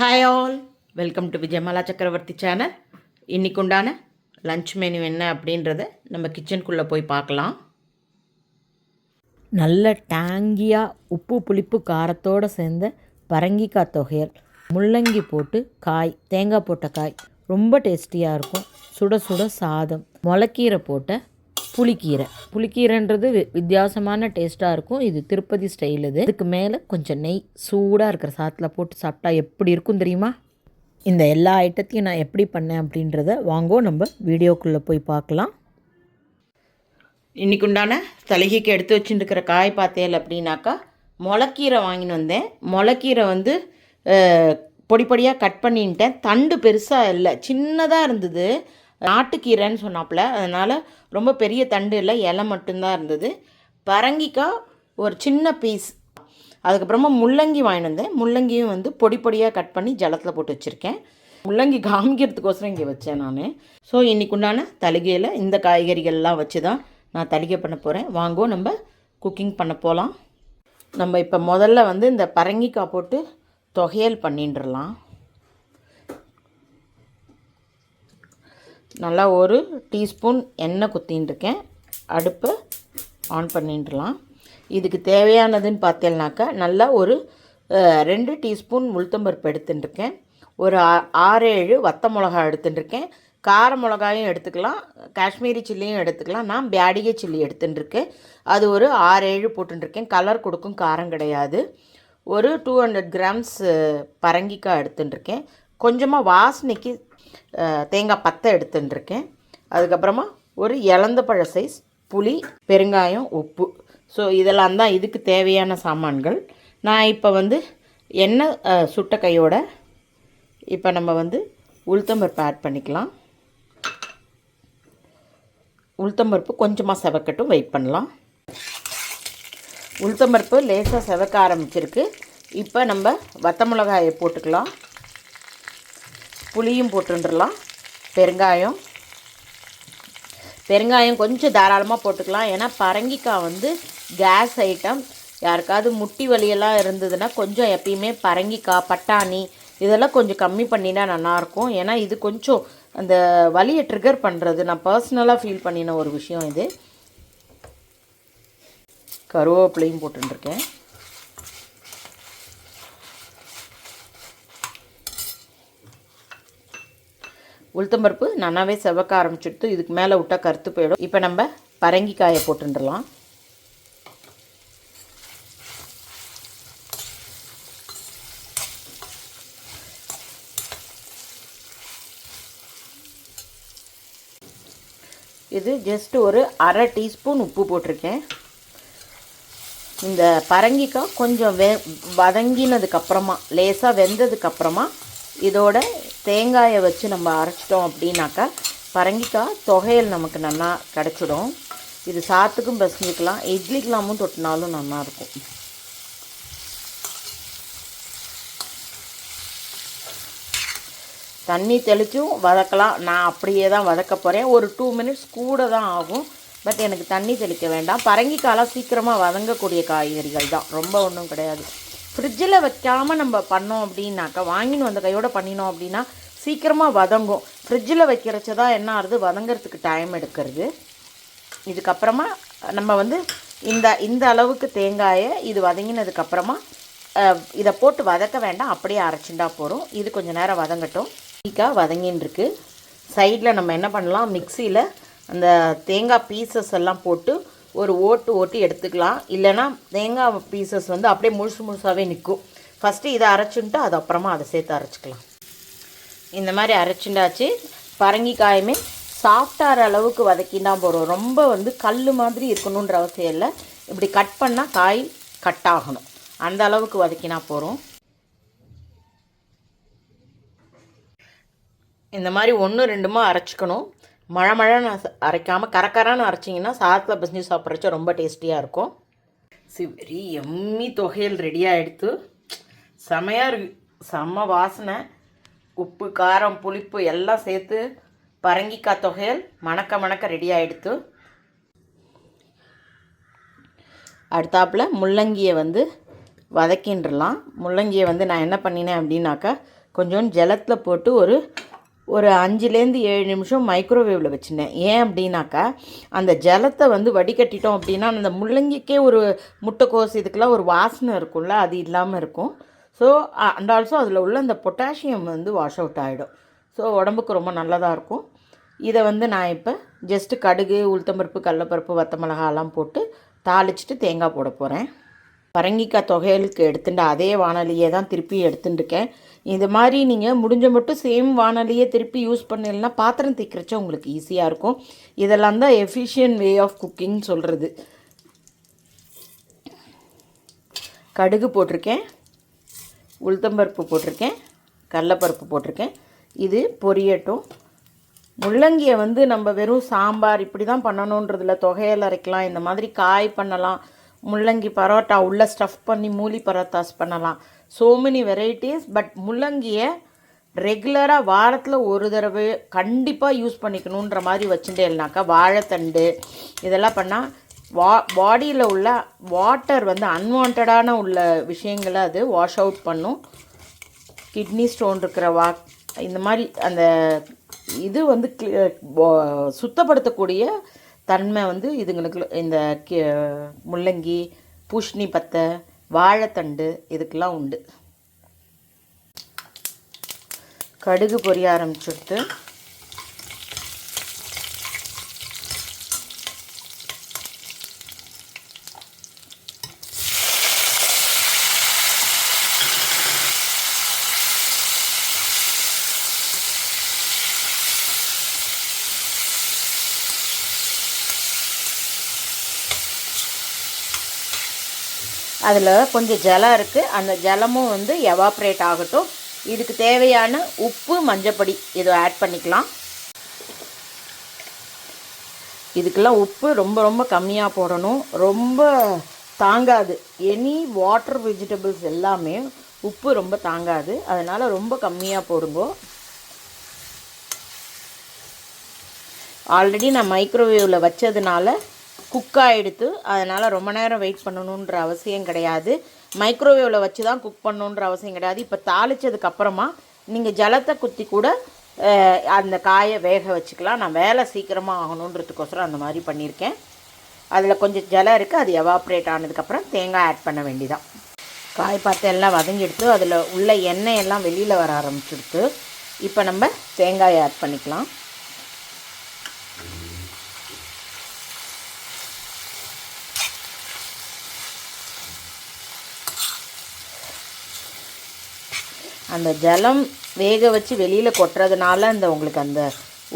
Hi all welcome to Vijayamala Chakravarthi channel இன்றைக்குண்டான உண்டான lunch menu என்ன அப்படின்றத நம்ம கிச்சனுக்குள்ளே போய் பார்க்கலாம். நல்ல டேங்கியாக உப்பு புளிப்பு காரத்தோடு சேர்ந்த பரங்கிக்காய் தொகையல். முள்ளங்கி போட்டு காய் தேங்காய் போட்ட காய். ரொம்ப டேஸ்டியாக இருக்கும். சுட சுட சாதம். முளைக்கீரை போட்ட புளிக்கீரை. புளிக்கீரைன்றது வித்தியாசமான டேஸ்ட்டாக இருக்கும். இது திருப்பதி ஸ்டைல் இது. இதுக்கு மேலே கொஞ்சம் நெய் சூடாக இருக்கிற சாத்தில் போட்டு சாப்பிட்டா எப்படி இருக்கும் தெரியுமா? இந்த எல்லா ஐட்டத்தையும் நான் எப்படி பண்ணேன் அப்படின்றத வாங்கோ. நம்ம வீடியோக்குள்ளே போய் பார்க்கலாம். இன்னைக்கு உண்டான தலைகைக்கு எடுத்து வச்சுட்டுருக்கிற காய் பார்த்தேல் அப்படின்னாக்கா முளக்கீரை வாங்கின்னு வந்தேன். முளக்கீரை வந்து பொடி பொடியாக கட் பண்ணிட்டேன் தண்டு பெருசாக இல்லை. சின்னதாக இருந்தது. நாட்டுக்கீரைன்னு சொன்னாப்புல அதனால் ரொம்ப பெரிய தண்டு இல்லை இலை மட்டும்தான் இருந்தது. பரங்கிக்காய் ஒரு சின்ன பீஸ் அதுக்கப்புறமா முள்ளங்கி வாங்கிட்டு வந்தேன். முள்ளங்கியும் வந்து பொடி பொடியாக கட் பண்ணி ஜலத்தில் போட்டு வச்சுருக்கேன். முள்ளங்கி காமிக்கிறதுக்கோசரம் இங்கே வச்சேன் நான். ஸோ இன்றைக்கு உண்டான தலிகையில் இந்த காய்கறிகள்லாம் வச்சு தான் நான் தலிகை பண்ண போகிறேன் வாங்கோ நம்ம குக்கிங் பண்ண போகலாம் நம்ம இப்போ முதல்ல வந்து இந்த பரங்கிக்காய் போட்டு தொகையல் பண்ணிட்டுறலாம் நல்லா ஒரு டீஸ்பூன் எண்ணெய் குத்தின்னு இருக்கேன் அடுப்பை ஆன் பண்ணிட்டுலாம் இதுக்கு தேவையானதுன்னு பார்த்தேன்னாக்கா நல்லா ஒரு ரெண்டு டீஸ்பூன் உளுத்தம்பருப்பு எடுத்துட்டுருக்கேன் ஒரு ஆறு ஏழு வத்த மிளகா எடுத்துட்டுருக்கேன் கார மிளகாயும் எடுத்துக்கலாம் காஷ்மீரி சில்லியும் எடுத்துக்கலாம். நான் பேடிகை சில்லி எடுத்துட்டுருக்கேன் அது ஒரு ஆறு ஏழு போட்டுருக்கேன் கலர் கொடுக்கும் காரம் கிடையாது. ஒரு டூ ஹண்ட்ரட் கிராம்ஸ் பரங்கிக்காய் எடுத்துட்டுருக்கேன் கொஞ்சமாக வாசனைக்கு தேங்காய் பத்தை எடுத்துட்டுருக்கேன் அதுக்கப்புறமா ஒரு இலந்த பழ சைஸ் புளி பெருங்காயம் உப்பு. ஸோ இதெல்லாம் தான் இதுக்கு தேவையான சாமான்கள். நான் இப்போ வந்து எண்ணெய் சுட்ட கையோட இப்போ நம்ம வந்து உளுத்தம்பருப்பு ஆட் பண்ணிக்கலாம். உளுத்தம்பருப்பு கொஞ்சமாக செவக்கட்டும் வெயிட் பண்ணலாம். உளுத்தம்பருப்பு லேசாக செவக்க ஆரம்பிச்சிருக்கு. இப்போ நம்ம வத்த மிளகாயை போட்டுக்கலாம். புளியும் போட்டுருலாம் பெருங்காயம். பெருங்காயம் கொஞ்சம் தாராளமாக போட்டுக்கலாம். ஏன்னா பரங்கிக்காய் வந்து கேஸ் ஐட்டம் யாருக்காவது முட்டி வலியெல்லாம் இருந்ததுன்னா கொஞ்சம் எப்பயுமே பரங்கிக்காய் பட்டாணி இதெல்லாம் கொஞ்சம் கம்மி பண்ணினா நல்லாயிருக்கும். ஏன்னா இது கொஞ்சம் அந்த வலியை ட்ரிகர் பண்ணுறது நான் பர்சனலாக ஃபீல் பண்ணின ஒரு விஷயம் இது. கருவேப்பிலையும் போட்டுருக்கேன் உளுத்தம்பருப்பு நல்லாவே செவக்க ஆரம்பிச்சுடுத்து இதுக்கு மேலே விட்டால் கருத்து போயிடும். இப்போ நம்ம பரங்கிக்காயை போட்டுடலாம் இது ஜஸ்ட் ஒரு அரை டீஸ்பூன் உப்பு போட்டிருக்கேன். இந்த பரங்கிக்காய் கொஞ்சம் வெ வதங்கினதுக்கப்புறமா லேசாக வெந்ததுக்கப்புறமா இதோட தேங்காயை வச்சு நம்ம அரைச்சிட்டோம் அப்படின்னாக்கா பரங்கிக்காய் தொகையல் நமக்கு நல்லா கிடச்சிடும். இது சாத்துக்கும் பசஞ்சிக்கலாம் இட்லிக்கெல்லாமும் தொட்டினாலும் நல்லாயிருக்கும் தண்ணி தெளிச்சும் வதக்கலாம். நான் அப்படியே தான் வதக்க போகிறேன் ஒரு டூ மினிட்ஸ் கூட தான் ஆகும். பட் எனக்கு தண்ணி தெளிக்க வேண்டாம். பரங்கிக்காலாம் சீக்கிரமாக வதங்கக்கூடிய காய்கறிகள் தான். ரொம்ப ஒன்றும் கிடையாது. ஃப்ரிட்ஜில் வைக்காமல் நம்ம பண்ணோம் அப்படின்னாக்கா வாங்கின்னு வந்த கையோடு பண்ணினோம் அப்படின்னா சீக்கிரமாக வதங்கும். ஃப்ரிட்ஜில் வைக்கிறச்சு தான் என்ன ஆகுது? வதங்கிறதுக்கு டைம் எடுக்கிறது. இதுக்கப்புறமா நம்ம வந்து இந்த இந்த அளவுக்கு தேங்காயை இது வதங்கினதுக்கப்புறமா இதை போட்டு வதக்க வேண்டாம். அப்படியே அரைச்சிண்டா போகிறோம் இது கொஞ்சம் நேரம் வதங்கட்டும். ஈக்காய் வதங்கின்னு சைடில் நம்ம என்ன பண்ணலாம்? மிக்சியில் அந்த தேங்காய் பீசஸ் எல்லாம் போட்டு ஒரு ஓட்டு ஓட்டி எடுத்துக்கலாம். இல்லைன்னா தேங்காய் பீசஸ் வந்து அப்படியே முழுசு முழுசாகவே நிற்கும் ஃபஸ்ட்டு இதை அரைச்சுன்ட்டு அது அப்புறமா அதை சேர்த்து அரைச்சிக்கலாம். இந்த மாதிரி அரைச்சுண்டாச்சு. பரங்கிக்காயுமே சாஃப்டாகிற அளவுக்கு வதக்கினா போகிறோம் ரொம்ப வந்து கல் மாதிரி இருக்கணுன்ற அவசியம் இல்லை. இப்படி கட் பண்ணால் காய் கட் ஆகணும். அந்த அளவுக்கு வதக்கினா போகிறோம் இந்த மாதிரி ஒன்று ரெண்டுமா அரைச்சிக்கணும். மழை மழைன்னு அரைக்காமல் கரக்கரான்னு அரைச்சிங்கன்னா சாதத்தில் பிசைஞ்சு சாப்பிட்றச்ச ரொம்ப டேஸ்டியாக இருக்கும். சி வெரி எம்மி தொகையல் ரெடியாக எடுத்து செமையாக இருக்கு. செம்ம வாசனை. உப்பு காரம் புளிப்பு எல்லாம் சேர்த்து பரங்கிக்காய் தொகையல் மணக்க மணக்க ரெடி ஆகிடுத்து அடுத்தாப்புல முள்ளங்கியை வந்து வதக்கின்றலாம். முள்ளங்கியை வந்து நான் என்ன பண்ணினேன் அப்படின்னாக்கா கொஞ்சோண்டு ஜலத்தில் போட்டு ஒரு ஒரு அஞ்சுலேருந்து ஏழு நிமிஷம் மைக்ரோவேவில் வச்சுருந்தேன். ஏன் அப்படின்னாக்கா அந்த ஜலத்தை வந்து வடிகட்டிட்டோம் அப்படின்னா அந்த முள்ளங்கிக்கே ஒரு முட்டைக்கோஸ் இதுக்கெல்லாம் ஒரு வாசனை இருக்கும்ல அது இல்லாமல் இருக்கும். ஸோ அண்ட் ஆல்சோ அதில் உள்ள அந்த பொட்டாசியம் வந்து வாஷ் அவுட் ஆகிடும் ஸோ உடம்புக்கு ரொம்ப நல்லதாக இருக்கும். இதை வந்து நான் இப்போ ஜஸ்ட்டு கடுகு உளுத்தம்பருப்பு கடலப்பருப்பு வத்த மிளகாலாம் போட்டு தாளிச்சிட்டு தேங்காய் போட போகிறேன் பரங்கிக்காய் தொகையலுக்கு எடுத்துட்டு அதே வானொலியே தான் திருப்பி எடுத்துட்டுருக்கேன் இது மாதிரி நீங்கள் முடிஞ்ச மட்டும் சேம் வானொலியை திருப்பி யூஸ் பண்ணலைன்னா பாத்திரம் தேய்க்கிறச்ச உங்களுக்கு ஈஸியாக இருக்கும். இதெல்லாம் தான் எஃபிஷியன்ட் வே ஆஃப் குக்கிங் சொல்கிறது கடுகு போட்டிருக்கேன். உளுத்தம்பருப்பு போட்டிருக்கேன். கடலப்பருப்பு போட்டிருக்கேன். இது பொரியட்டும். முள்ளங்கியை வந்து நம்ம வெறும் சாம்பார் இப்படி தான் பண்ணணுன்றதில் தொகையில் அரைக்கலாம். இந்த மாதிரி காய் பண்ணலாம். முள்ளங்கி பரோட்டா உள்ளே ஸ்டஃப் பண்ணி மூலி பரோட்டாஸ் பண்ணலாம். ஸோ மெனி வெரைட்டிஸ் பட் முள்ளங்கியை ரெகுலராக வாரத்தில் ஒரு தடவை கண்டிப்பாக யூஸ் பண்ணிக்கணுன்ற மாதிரி வச்சுட்டேன்னாக்கா வாழைத்தண்டு இதெல்லாம் பண்ணால் வா பாடியில் உள்ள வாட்டர் வந்து அன்வான்டான உள்ள விஷயங்களை அது வாஷ் அவுட் பண்ணும். கிட்னி ஸ்டோன் இருக்கிற வா இந்த மாதிரி அந்த இது வந்து சுத்தப்படுத்தக்கூடிய தன்மை வந்து இதுங்களுக்கு இந்த கி- முள்ளங்கி பூஷ்ணி பத்தை வாழைத்தண்டு இதுக்கெல்லாம் உண்டு. கடுகு பொரிய ஆரம்பிச்சுடுத்து அதில் கொஞ்சம் ஜலம் இருக்குது அந்த ஜலமும் வந்து எவாப்ரேட் ஆகட்டும். இதுக்கு தேவையான உப்பு மஞ்சப்பொடி இதை ஆட் பண்ணிக்கலாம். இதுக்கெல்லாம் உப்பு ரொம்ப ரொம்ப கம்மியாக போடணும். ரொம்ப தாங்காது. எனி வாட்டர் வெஜிடபிள்ஸ் எல்லாமே உப்பு ரொம்ப தாங்காது. அதனால் ரொம்ப கம்மியாக போடுங்கோ. ஆல்ரெடி நான் மைக்ரோவேவில் வச்சதுனால குக் ஆகிடுது அதனால் ரொம்ப நேரம் வெயிட் பண்ணணுன்ற அவசியம் கிடையாது. மைக்ரோவேவில் வச்சு தான் குக் பண்ணணுன்ற அவசியம் கிடையாது. இப்போ தாளித்ததுக்கப்புறமா நீங்கள் ஜலத்தை குத்தி கூட அந்த காயை வேக வச்சுக்கலாம். நான் வேலை சீக்கிரமாக ஆகணுன்றதுக்கோசரம் அந்த மாதிரி பண்ணியிருக்கேன். அதில் கொஞ்சம் ஜலம் இருக்குது அது எவாப்ரேட் ஆனதுக்கப்புறம் தேங்காய் ஆட் பண்ண வேண்டிதான். காய் பார்த்து எல்லாம் வதங்கிடுத்து அதில் உள்ள எண்ணெய் எல்லாம் வெளியில் வர ஆரம்பிச்சுடுத்து இப்போ நம்ம தேங்காயை ஆட் பண்ணிக்கலாம். அந்த ஜலம் வேக வச்சு வெளியில் கொட்டுறதுனால அந்த உங்களுக்கு அந்த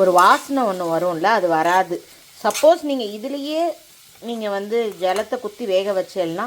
ஒரு வாசனை ஒன்று வரும்ல அது வராது. சப்போஸ் நீங்கள் இதுலேயே நீங்கள் வந்து ஜலத்தை குத்தி வேக வச்சேன்னா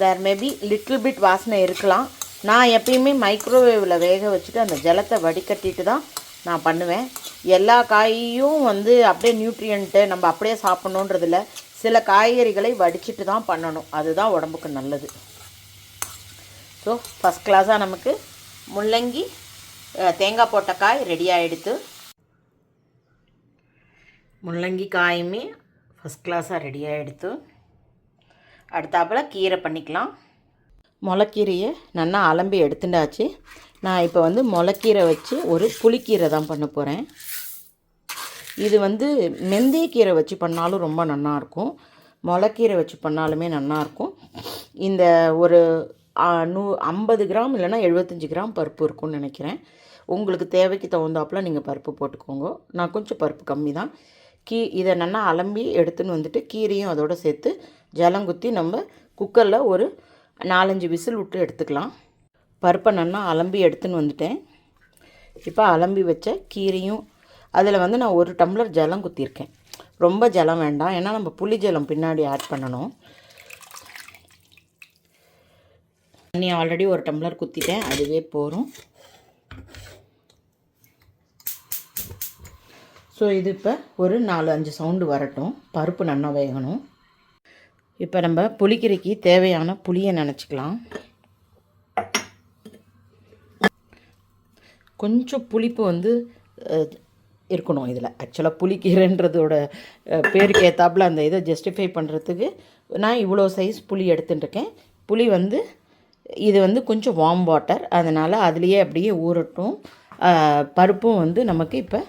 தேர் மேபி லிட்டில் பிட் வாசனை இருக்கலாம். நான் எப்பயுமே மைக்ரோவேவில் வேக வச்சுட்டு அந்த ஜலத்தை வடிகட்டிட்டு தான் நான் பண்ணுவேன். எல்லா காயையும் வந்து அப்படியே நியூட்ரியன்ட்டு நம்ம அப்படியே சாப்பிட்ணுன்றதில்ல சில காய்கறிகளை வடிச்சிட்டு தான் பண்ணணும். அதுதான் உடம்புக்கு நல்லது. ஸோ ஃபஸ்ட் கிளாஸாக நமக்கு முள்ளங்கி தேங்காய் போட்ட காய் ரெடி ஆகிடுத்து முள்ளங்கி காயுமே ஃபஸ்ட் கிளாஸாக ரெடி ஆகிடுத்து அடுத்தாப்பில் கீரை பண்ணிக்கலாம். முளைக்கீரையை நல்லா அலம்பி எடுத்துட்டாச்சு. நான் இப்போ வந்து முளைக்கீரை வச்சு ஒரு புளிக்கீரை தான் பண்ண போகிறேன் இது வந்து மெந்தயக்கீரை வச்சு பண்ணாலும் ரொம்ப நல்லாயிருக்கும். முளைக்கீரை வச்சு பண்ணாலுமே நல்லாயிருக்கும். இந்த ஒரு நூ ஐம்பது கிராம் இல்லைன்னா எழுபத்தஞ்சி கிராம் பருப்பு இருக்கும்னு நினைக்கிறேன். உங்களுக்கு தேவைக்கு தகுந்தாப்புல நீங்கள் பருப்பு போட்டுக்கோங்க. நான் கொஞ்சம் பருப்பு கம்மி தான். கீ இதை நல்லா அலம்பி எடுத்துன்னு வந்துட்டு கீரையும் அதோடு சேர்த்து ஜலம் குத்தி நம்ம குக்கரில் ஒரு நாலஞ்சு விசில் விட்டு எடுத்துக்கலாம். பருப்பை நல்லா அலம்பி எடுத்துன்னு வந்துட்டேன். இப்போ அலம்பி வச்ச கீரையும் அதில் வந்து நான் ஒரு டம்ளர் ஜலம் குத்திருக்கேன் ரொம்ப ஜலம் வேண்டாம். ஏன்னா நம்ம புளி ஜலம் பின்னாடி ஆட் பண்ணணும். தண்ணி ஆல்ரெடி ஒரு டம்ளர் குத்திட்டேன். அதுவே போகும் ஸோ இது இப்போ ஒரு நாலு அஞ்சு சவுண்டு வரட்டும். பருப்பு நல்லா வேகணும். இப்போ நம்ம புளிக்கீரைக்கு தேவையான புளியை நினச்சிக்கலாம். கொஞ்சம் புளிப்பு வந்து இருக்கணும் இதில். ஆக்சுவலாக புளிக்கீரைன்றதோட பேருக்கு ஏற்றாப்புல அந்த இதை ஜஸ்டிஃபை பண்ணுறதுக்கு நான் இவ்வளோ சைஸ் புளி எடுத்துட்டுருக்கேன். புளி வந்து இது வந்து கொஞ்சம் வார்ம் வாட்டர் அதனால் அதுலேயே அப்படியே ஊறட்டும். பருப்பும் வந்து நமக்கு இப்போ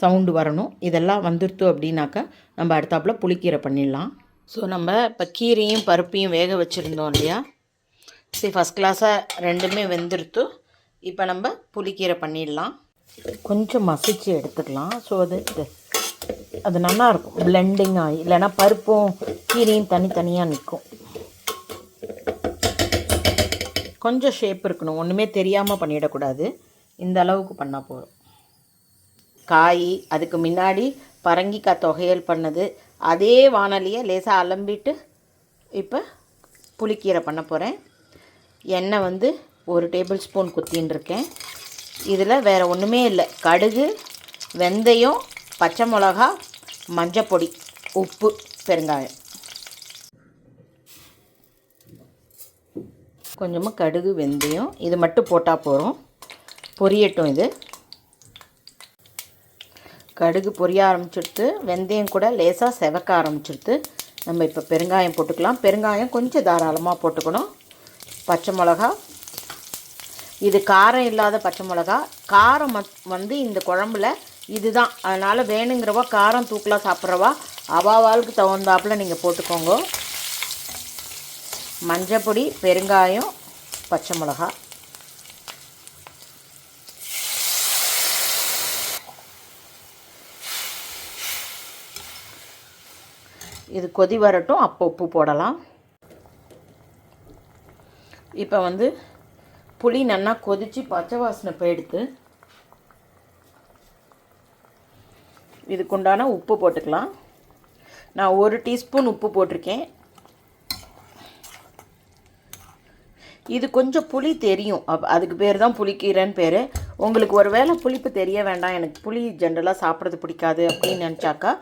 சவுண்டு வரணும். இதெல்லாம் வந்துருத்து அப்படின்னாக்கா நம்ம அடுத்தாப்புல புளிக்கீரை பண்ணிடலாம். ஸோ நம்ம இப்போ கீரையும் பருப்பையும் வேக வச்சுருந்தோம் இல்லையா? சரி ஃபஸ்ட் கிளாஸாக ரெண்டுமே வெந்துருத்து இப்போ நம்ம புளிக்கீரை பண்ணிடலாம். கொஞ்சம் மசிச்சு எடுத்துக்கலாம். ஸோ அது அது நல்லா இருக்கும். பிளெண்டிங் ஆகி இல்லைன்னா பருப்பும் கீரையும் தனித்தனியாக நிற்கும். கொஞ்சம் ஷேப் இருக்கணும். ஒன்றுமே தெரியாமல் பண்ணிடக்கூடாது. இந்த அளவுக்கு பண்ணால் போதும். காய் அதுக்கு முன்னாடி பரங்கிக்காய் தொகையல் பண்ணது அதே வானலியை லேசாக அலம்பிட்டு இப்போ புளிக்கீரை பண்ண போகிறேன் எண்ணெய் வந்து ஒரு டேபிள் ஸ்பூன் குத்தின்னு இருக்கேன். இதில் வேறு ஒன்றுமே இல்லை. கடுகு வெந்தயம் பச்சை மிளகா மஞ்சப்பொடி உப்பு பெருங்காயம். கொஞ்சமாக கடுகு வெந்தயம் இது மட்டும் போட்டால் போகிறோம் பொரியட்டும் இது. கடுகு பொரிய ஆரம்பிச்சிடுத்து வெந்தயம் கூட லேசாக செவக்க ஆரம்பிச்சிடுத்து நம்ம இப்போ பெருங்காயம் போட்டுக்கலாம். பெருங்காயம் கொஞ்சம் தாராளமாக போட்டுக்கணும். பச்சை மிளகா. இது காரம் இல்லாத பச்சை மிளகா. காரம் மத்- வந்து இந்த குழம்புல இதுதான். அதனால் வேணுங்கிறவா காரம் தூக்கலாக சாப்பிட்றவா அவாவாளுக்கு தகுந்தாப்புல நீங்கள் போட்டுக்கோங்க. மஞ்சப்பொடி பெருங்காயம் பச்சை மிளகா. இது கொதி வரட்டும் அப்போ உப்பு போடலாம். இப்போ வந்து புளி நல்லா கொதித்து பச்சை வாசனை போயிடுத்து இதுக்குண்டான உப்பு போட்டுக்கலாம். நான் ஒரு டீஸ்பூன் உப்பு போட்டிருக்கேன். இது கொஞ்சம் புளி தெரியும். அப் அதுக்கு பேர் தான் புளிக்கீரைன்னு பேர். உங்களுக்கு ஒரு வேளை புளிப்பு தெரிய வேண்டாம். எனக்கு புளி ஜென்ரலாக சாப்பிட்றது பிடிக்காது அப்படின்னு நினச்சாக்கா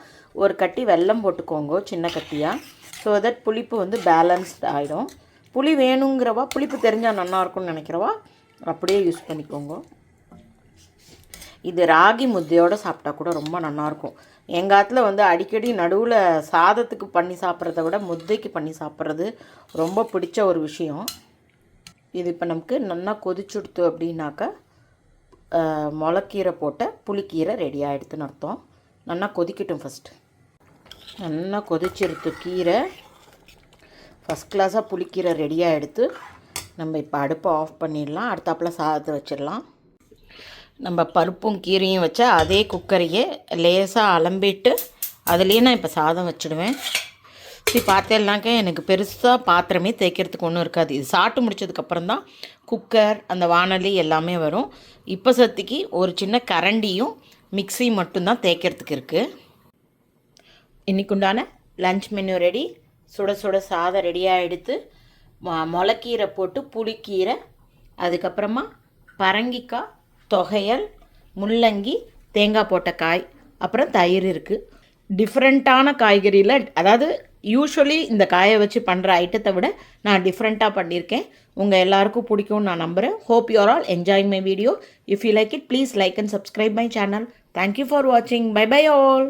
ஒரு கட்டி வெல்லம் போட்டுக்கோங்க சின்ன கட்டியாக ஸோ தட் புளிப்பு வந்து பேலன்ஸ்ட் ஆகிடும் புளி வேணுங்கிறவா புளிப்பு தெரிஞ்சால் நல்லா இருக்கும்னு நினைக்கிறவா அப்படியே யூஸ் பண்ணிக்கோங்க. இது ராகி முத்தையோடு சாப்பிட்டா கூட ரொம்ப நல்லாயிருக்கும் எங்கள் ஆற்றுல வந்து அடிக்கடி நடுவில் சாதத்துக்கு பண்ணி சாப்பிட்றத விட முத்தைக்கு பண்ணி சாப்பிட்றது ரொம்ப பிடிச்ச ஒரு விஷயம். இது இப்போ நமக்கு நல்லா கொதிச்சுடுத்து அப்படின்னாக்கா முளக்கீரை போட்ட புளிக்கீரை ரெடி ஆகிடுதுன்னு அர்த்தம். நல்லா கொதிக்கட்டும் ஃபஸ்ட்டு நல்லா கொதிச்சிருத்து கீரை. ஃபஸ்ட் கிளாஸாக புளிக்கீரை ரெடியாக எடுத்து நம்ம இப்போ அடுப்பை ஆஃப் பண்ணிடலாம். அடுத்தாப்பில் சாதத்தை வச்சிடலாம். நம்ம பருப்பும் கீரையும் வச்சா அதே குக்கரையே லேசாக அலம்பிட்டு அதுலேயே நான் இப்போ சாதம் வச்சுடுவேன். இப்படி பார்த்தேன்னாக்க எனக்கு பெருசாக பாத்திரமே தேய்க்கிறதுக்கு ஒன்றும் இருக்காது. இது சாப்பிட்டு முடித்ததுக்கப்புறம் தான் குக்கர் அந்த வானொலி எல்லாமே வரும். இப்போ சத்திக்கு ஒரு சின்ன கரண்டியும் மிக்ஸி மட்டும்தான் தேய்க்கிறதுக்கு இருக்குது இன்னைக்குண்டான லஞ்ச் மெனு ரெடி சுட சுட சாதம் ரெடியாக எடுத்து மொ- முளைக்கீரை போட்டு புளிக்கீரை அதுக்கப்புறமா பரங்கிக்காய் தொகையல் முள்ளங்கி தேங்காய் போட்ட காய் அப்புறம் தயிர் இருக்குது டிஃப்ரெண்ட்டான காய்கறியில் அதாவது யூஸ்வலி இந்த காயை வச்சு பண்ணுற ஐட்டத்தை விட நான் டிஃப்ரெண்ட்டாக பண்ணியிருக்கேன். உங்கள் எல்லாருக்கும் பிடிக்கும்னு நான் நம்புகிறேன் hope you are all enjoying my video if you like it please like and subscribe my channel thank you for வாட்சிங் பை பை ஆல்